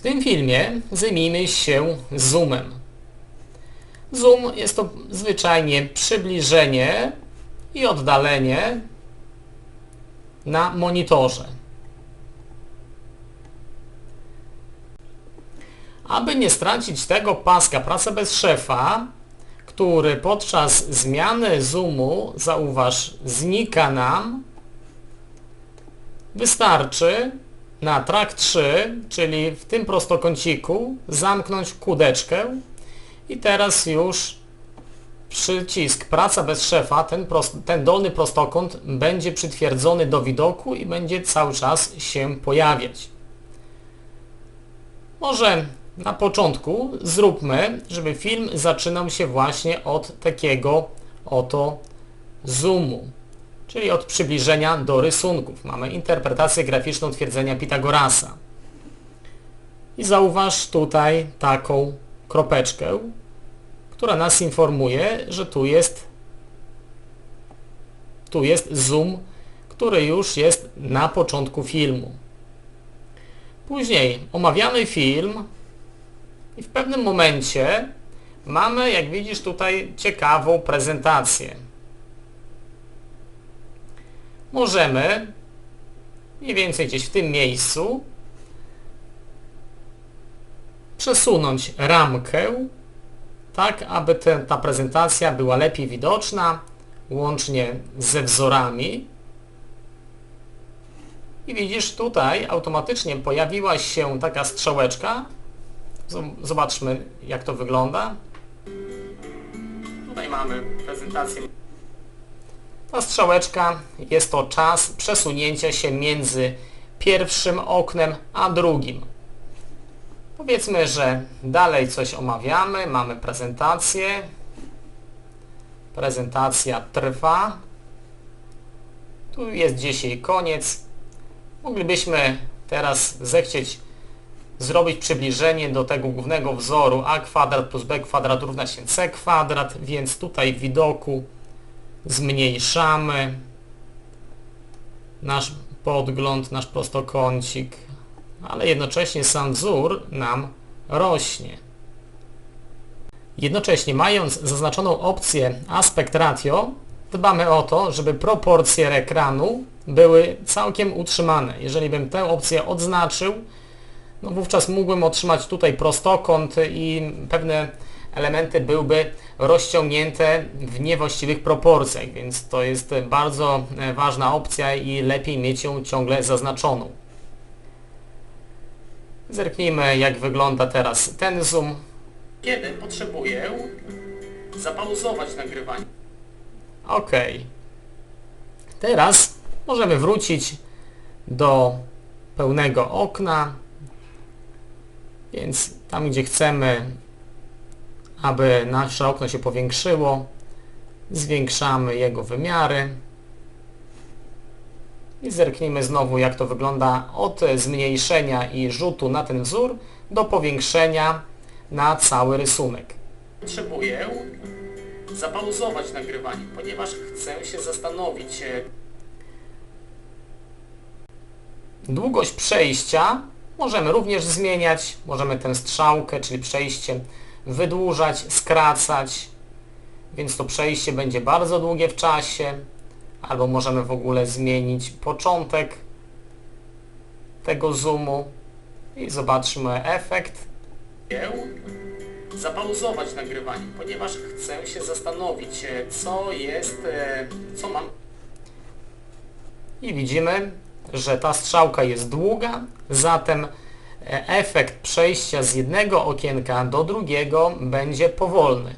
W tym filmie zajmijmy się zoomem. Zoom jest to zwyczajnie przybliżenie i oddalenie na monitorze. Aby nie stracić tego paska praca bez szefa, który podczas zmiany zoomu, zauważ, znika nam, wystarczy na track 3, czyli w tym prostokąciku, zamknąć kółdeczkę i teraz już przycisk praca bez szefa, ten, prost, ten dolny prostokąt będzie przytwierdzony do widoku i będzie cały czas się pojawiać. Może na początku zróbmy, żeby film zaczynał się właśnie od takiego oto zoomu, czyli od przybliżenia do rysunków. Mamy interpretację graficzną twierdzenia Pitagorasa. I zauważ tutaj taką kropeczkę, która nas informuje, że tu jest tu jest zoom, który już jest na początku filmu. Później omawiamy film i w pewnym momencie mamy, jak widzisz tutaj, ciekawą prezentację. Możemy mniej więcej gdzieś w tym miejscu przesunąć ramkę tak, aby te, ta prezentacja była lepiej widoczna, łącznie ze wzorami. I widzisz tutaj automatycznie pojawiła się taka strzałeczka. Zobaczmy jak to wygląda. Tutaj mamy prezentację. Ta strzałeczka jest to czas przesunięcia się między pierwszym oknem a drugim. Powiedzmy, że dalej coś omawiamy, mamy prezentację. Prezentacja trwa. Tu jest gdzieś jej koniec. Moglibyśmy teraz zechcieć zrobić przybliżenie do tego głównego wzoru a kwadrat plus b kwadrat równa się c kwadrat, więc tutaj w widoku zmniejszamy nasz podgląd, nasz prostokącik, ale jednocześnie sam wzór nam rośnie. Jednocześnie mając zaznaczoną opcję aspect ratio, dbamy o to, żeby proporcje ekranu były całkiem utrzymane. Jeżeli bym tę opcję odznaczył, no wówczas mógłbym otrzymać tutaj prostokąt i pewne elementy byłyby rozciągnięte w niewłaściwych proporcjach, więc to jest bardzo ważna opcja i lepiej mieć ją ciągle zaznaczoną. Zerknijmy jak wygląda teraz ten zoom. Kiedy potrzebuję zapauzować nagrywanie. Ok. Teraz możemy wrócić do pełnego okna. Więc tam gdzie chcemy, aby nasze okno się powiększyło, zwiększamy jego wymiary. I zerknijmy znowu jak to wygląda od zmniejszenia i rzutu na ten wzór do powiększenia na cały rysunek. Potrzebuję zapauzować nagrywanie, ponieważ chcę się zastanowić. Długość przejścia możemy również zmieniać. Możemy tę strzałkę, czyli przejście wydłużać, skracać, więc to przejście będzie bardzo długie w czasie albo możemy w ogóle zmienić początek tego zoomu i zobaczmy efekt. Zapauzować nagrywanie, ponieważ chcę się zastanowić, co jest, co mam. I widzimy, że ta strzałka jest długa, zatem efekt przejścia z jednego okienka do drugiego będzie powolny.